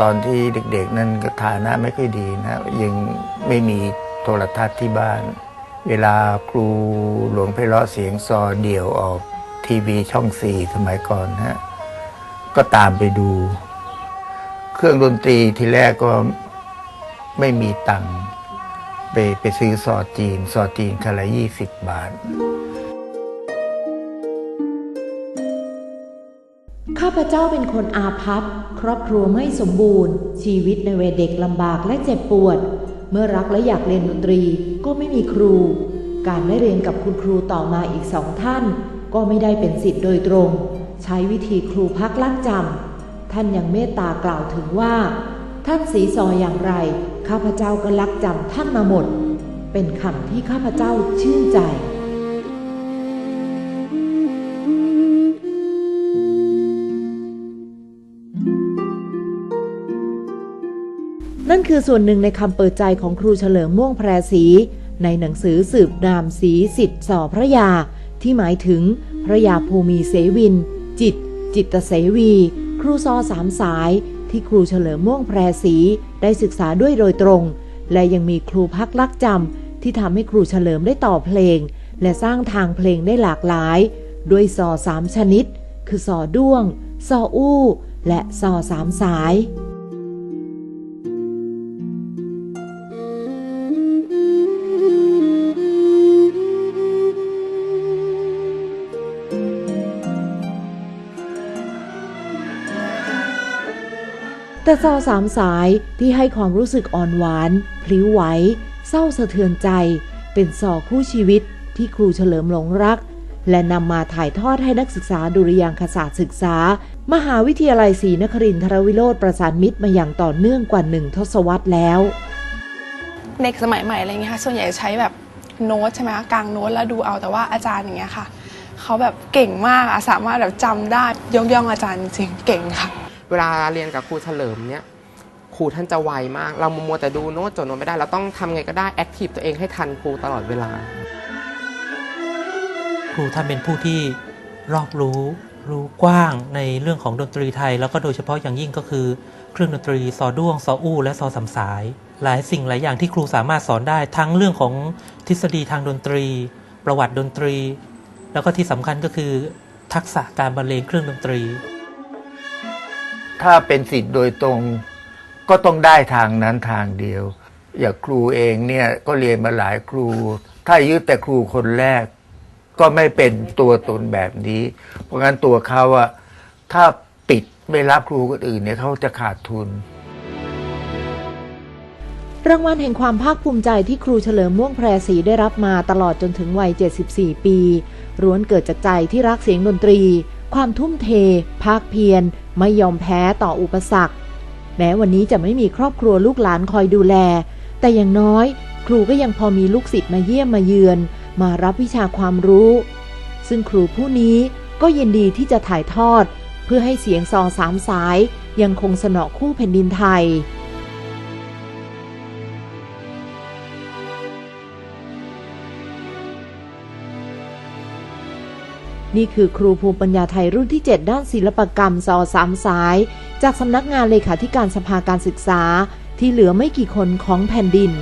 ตอนที่เด็กๆ นั้นก็ฐานะไม่ค่อยดีนะยังไม่มีโทรทัศน์ที่บ้าน เวลาครูหลวงไพเราะเสียงซอเดี่ยวออกทีวีช่องสี่สมัยก่อนฮะก็ตามไปดู เครื่องดนตรีทีแรกก็ไม่มีตังค์ไปไปซื้อซอจีนซอจีนคันละยี่สิบบาท ข้าพเจ้าเป็นคนอาภัพ ครอบครัวไม่สมบูรณ์ ชีวิตในวัยเด็กลำบากและเจ็บปวด เมื่อรักและอยากเรียนดนตรีก็ไม่มีครู การได้เรียนกับคุณครูต่อมาอีกสองท่าน ก็ไม่ได้เป็นสิทธิ์โดยตรง ใช้วิธีครูพักลักจำท่านยังเมตตากล่าวถึงว่า ท่านสีซออย่างไร ข้าพเจ้าก็ลักจำท่านมาหมด เป็นคำที่ข้าพเจ้าชื่นใจ นั่นคือส่วนหนึ่งในคำเปิดใจของครูเฉลิมม่วงแพรศรีในหนังสือสืบนามสีสิทธิ์สอพระยา ที่หมายถึงพระยาภูมิเสวิน จิต จิตเสวี ครูซอสามสาย ที่ครูเฉลิมม่วงแพรศรีได้ศึกษาด้วยโดยตรง และยังมีครูพักลักจำที่ทำให้ครูเฉลิมได้ต่อเพลง และสร้างทางเพลงได้หลากหลาย ด้วยซอสามชนิด คือซอด้วง ซออู้ และซอสามสาย แต่ซอสามสายที่ให้ความรู้สึกอ่อนหวาน พลิ้วไหว เศร้าสะเทือนใจ เป็นซอคู่ชีวิตที่ครูเฉลิมหลงรัก และนำมาถ่ายทอดให้นักศึกษาดุริยางคศาสตร์ศึกษา มหาวิทยาลัยศรีนครินทรวิโรธประสานมิตรมาอย่างต่อเนื่องกว่าหนึ่งทศวรรษแล้ว เด็กสมัยใหม่อะไรเงี้ยค่ะ ส่วนใหญ่ใช้แบบโน้ตใช่ไหมกลางโน้ตแล้วดูเอาแต่ว่าอาจารย์อย่างเงี้ยค่ะเขาแบบเก่งมากอะสามารถแบบจำได้ยกย่องอาจารย์จริงเก่งค่ะ เวลาเรียนกับครูเฉลิมเนี่ยครูท่านจะไวมาก เรามัวแต่ดูโน้ตจดโน้ตไม่ได้ เราต้องทำไงก็ได้แอคทีฟตัวเองให้ทันครูตลอดเวลา ครูท่านเป็นผู้ที่รอบรู้รู้กว้างในเรื่องของดนตรีไทย แล้วก็โดยเฉพาะอย่างยิ่งก็คือ เครื่องดนตรีซอด้วงซออู้และซอสามสาย หลายสิ่งหลายอย่างที่ครูสามารถสอนได้ทั้งเรื่องของทฤษฎีทางดนตรี ประวัติดนตรี แล้วก็ที่สำคัญก็คือ ทักษะการบรรเลงเครื่องดนตรี ถ้าเป็นสิทธิ์โดยตรง ก็ต้องได้ทางนั้นทางเดียว อย่างครูเองเนี่ยก็เรียนมาหลายครู ถ้ายึดแต่ครูคนแรก ก็ไม่เป็นตัวตนแบบนี้ เพราะงั้นตัวเขาอะถ้าปิดไม่รับครูคนอื่นเนี่ยเขาจะขาดทุนรางวัลแห่งความภาคภูมิใจที่ครูเฉลิมม่วงแพรศรีได้รับมาตลอดจนถึงวัย 74 ปีร้วนเกิดจากใจที่รักเสียงดนตรี ความทุ่มเท ภาคเพียร ไม่ยอมแพ้ต่ออุปสรรค แม้วันนี้จะไม่มีครอบครัวลูกหลานคอยดูแล แต่อย่างน้อยครูก็ยังพอมีลูกศิษย์มาเยี่ยมมาเยือน มารับวิชาความรู้ ซึ่งครูผู้นี้ก็ยินดีที่จะถ่ายทอด เพื่อให้เสียงซอสามสายยังคงสนอคู่แผ่นดินไทย นี่คือครูภูมิปัญญาไทยรุ่นที่ 7 ด้านศิลปกรรมซอสามสาย จากสำนักงานเลขาธิการสภาการศึกษา ที่เหลือไม่กี่คนของแผ่นดิน